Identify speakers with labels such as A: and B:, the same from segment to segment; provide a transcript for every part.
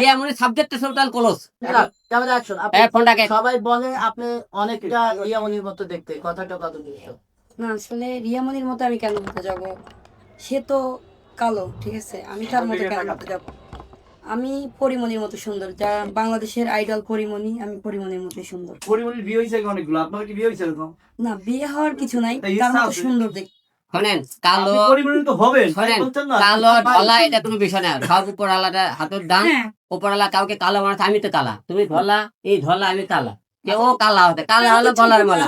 A: Riya total close
B: camera action
A: এ ফোনটাকে।
B: সবাই বলে আপনি অনেকটা রিয়ামনির মতো দেখতে কথাটা কত
C: না আসলে রিয়ামনির মতো আমি কেন হতে যাব? সে তো কালো ঠিক আছে? আমি তার মতো কেন হতে যাব? আমি পরিমণির মতো সুন্দর যা বাংলাদেশের আইডল পরিমণি আমি পরিমণির মতো সুন্দর।
D: পরিমণির বিয়ে হয়েছে অনেকগুলো? আপনার কি বিয়ে হয়েছে
C: না বিয়ে হওয়ার কিছু নাই
D: এই
C: তার মতো সুন্দর দেখ
A: শোনেন কালো
D: আপনি পরিমণি তো হবেন
A: শোনেন কালো ধলা এটা কোনো বিষয় না। সব উপর আলাদা হাতের ডান
C: হ্যাঁ।
A: উপর আলা কাউকে কালো মানুষ আমি তো কালা। তুমি ধলা এই ধলা আমি কালা। কে ও কালা হতে কালা হলো মালা।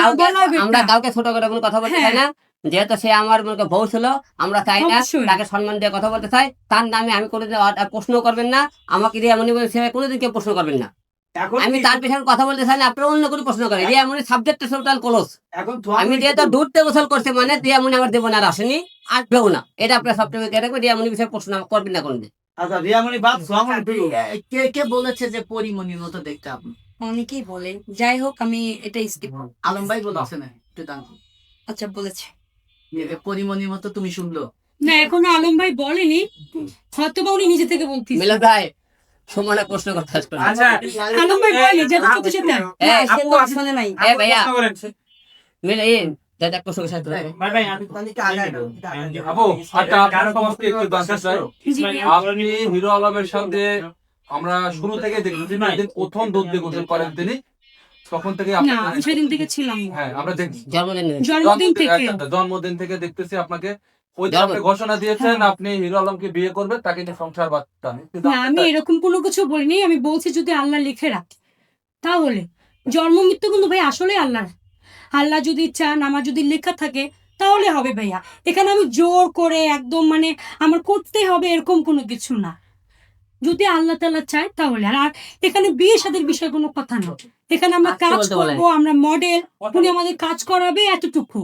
A: কাউকে
C: গলার বেটা।
A: আমরা কাউকে ছোট করে কোনো কথা বলতে চাই না। যেহেতু সে আমার মনে করো বউ ছিল আমরা চাই না তাকে সম্মান দিয়ে কথা বলতে চাই। তার নামে আমি কোনোদিন প্রশ্ন করবেন না। আমাকে দিয়ে বলে সে কোনোদিন কেউ প্রশ্ন করবেন না। আমি তার পেছনে কথা বলতে চাই না আপনারা অন্য কোনো প্রশ্ন করেন। রিয়ামণি সাবজেক্ট টোটাল ক্লোজ আমি যেহেতু দূরতে গোসল করছে মানে রিয়ামণি আমার দেবো না আর আসেনি আসবেও না। এটা আপনার সবসময় কে রাখবে রিয়ামণি বিষয়ে প্রশ্ন করবেন না কোনোদিন।
D: আচ্ছা রিয়ামণি বাদ
B: কে কে বলেছে যে পরিমণির মতো দেখতে আপনি?
C: অনেকেই বলে যাই হোক আমি এটা স্কিপ
B: আলম ভাই বলেছে না একটু জানতে
C: আচ্ছা বলেছে।
B: পরিমণির মতো তুমি সুন্দর
E: না এখনও আলম ভাই বলেনি। হয়তো বা উনি নিজে থেকে বলতেছে।
A: মিলন ভাই সমানে প্রশ্ন করতে আসবে
F: আচ্ছা
E: আলম ভাই বলে যেটা সত্যি সেটা
C: না, সে
F: আপু,
C: তো নাই।
A: এ ভাইয়া। মিলে এই দাদা প্রশ্ন করতে
F: ভাই ভাই আমি আপু আচ্ছা আপনার সমস্ত একটু জানতে চাই আপনি হিরো আলমের সাথে আমরা শুরু থেকে যেদিন প্রথম দুধ দিয়ে গোসল করেন তিনি। তখন থেকে আপনার-
E: সেদিন থেকে ছিলাম
F: হ্যাঁ আমরা দেখছি।
A: জন্মদিন
E: জন্মদিন থেকে।
F: আচ্ছা, আচ্ছা, জন্মদিন থেকে দেখতেছি আপনাকে ওই আপনি ঘোষণা দিয়েছেন আপনি হিরো আলমকে বিয়ে করবেন তাকে নিয়ে সংসার বাঁচান
E: না আমি এরকম কোনো কিছু বলিনি আমি বলছি যদি আল্লাহ লিখে রাখে। তাহলে জন্ম মৃত্যু কিন্তু ভাই আসলে আল্লাহ আল্লাহ যদি চান আমার যদি লেখা থাকে তাহলে হবে ভাইয়া। এখানে আমি জোর করে একদম মানে আমার করতে হবে এরকম কোনো কিছু না। যদি আল্লাহ তাল্লাহ চায় তাহলে। আর আর এখানে বিয়ে সাদের বিষয় কোনো কথা না। এখানে আমরা কাজ করব আমরা মডেল উনি আমাদের কাজ করাবে এতটুকু।